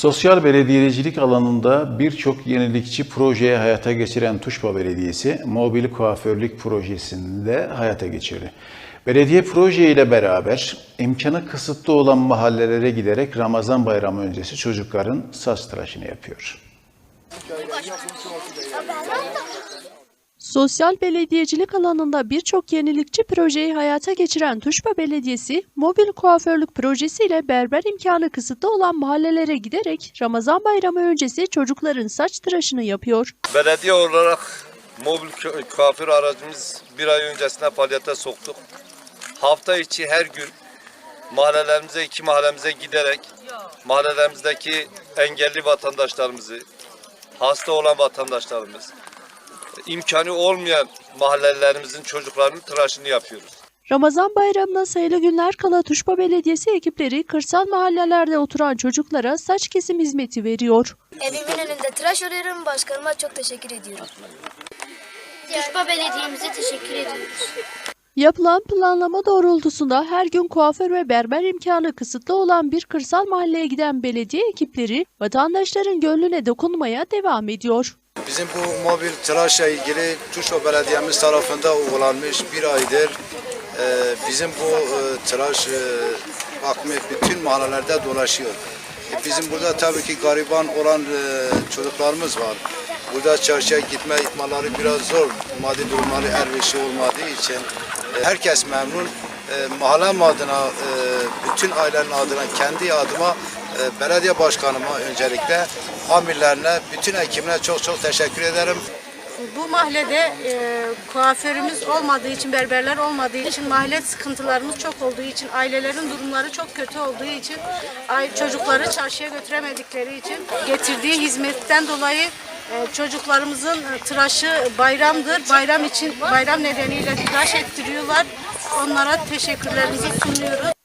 Sosyal belediyecilik alanında birçok yenilikçi projeye hayata geçiren Tuşba Belediyesi, mobil kuaförlük projesini de hayata geçirdi. Belediye proje ile beraber imkanı kısıtlı olan mahallelere giderek Ramazan bayramı öncesi çocukların saç tıraşını yapıyor. Sosyal belediyecilik alanında birçok yenilikçi projeyi hayata geçiren Tuşba Belediyesi, mobil kuaförlük projesiyle berber imkanı kısıtlı olan mahallelere giderek Ramazan bayramı öncesi çocukların saç tıraşını yapıyor. Belediye olarak mobil kuaför aracımız bir ay öncesine faaliyete soktuk. Hafta içi her gün mahallelerimize, iki mahallemize giderek mahallelerimizdeki engelli vatandaşlarımızı, hasta olan vatandaşlarımız, imkanı olmayan mahallelerimizin çocuklarının tıraşını yapıyoruz. Ramazan bayramına sayılı günler kala Tuşba Belediyesi ekipleri kırsal mahallelerde oturan çocuklara saç kesim hizmeti veriyor. Evimin önünde tıraş oluyorum. Başkanıma çok teşekkür ediyorum. Tuşba Belediye'mize teşekkür ediyoruz. Yapılan planlama doğrultusunda her gün kuaför ve berber imkanı kısıtlı olan bir kırsal mahalleye giden belediye ekipleri vatandaşların gönlüne dokunmaya devam ediyor. Bizim bu mobil tıraşla ilgili Tuşla Belediye'miz tarafında uygulanmış bir aydır. Ee, bizim bu e, tıraş e, bakımı bütün mahallelerde dolaşıyor. E, bizim burada tabii ki gariban olan e, çocuklarımız var. Burada çarşıya gitme ihtimalleri biraz zor. Maddi durumları elverişli olmadığı için e, herkes memnun. E, mahallem adına, e, bütün ailenin adına, kendi adıma e, belediye başkanıma öncelikle amirlerine, bütün ekibine çok çok teşekkür ederim. Bu mahallede e, kuaförümüz olmadığı için, berberler olmadığı için, mahalle sıkıntılarımız çok olduğu için, ailelerin durumları çok kötü olduğu için, çocukları çarşıya götüremedikleri için getirdiği hizmetten dolayı e, çocuklarımızın e, tıraşı bayramdır. Bayram için, bayram nedeniyle tıraş ettiriyorlar. Onlara teşekkürlerimizi sunuyoruz.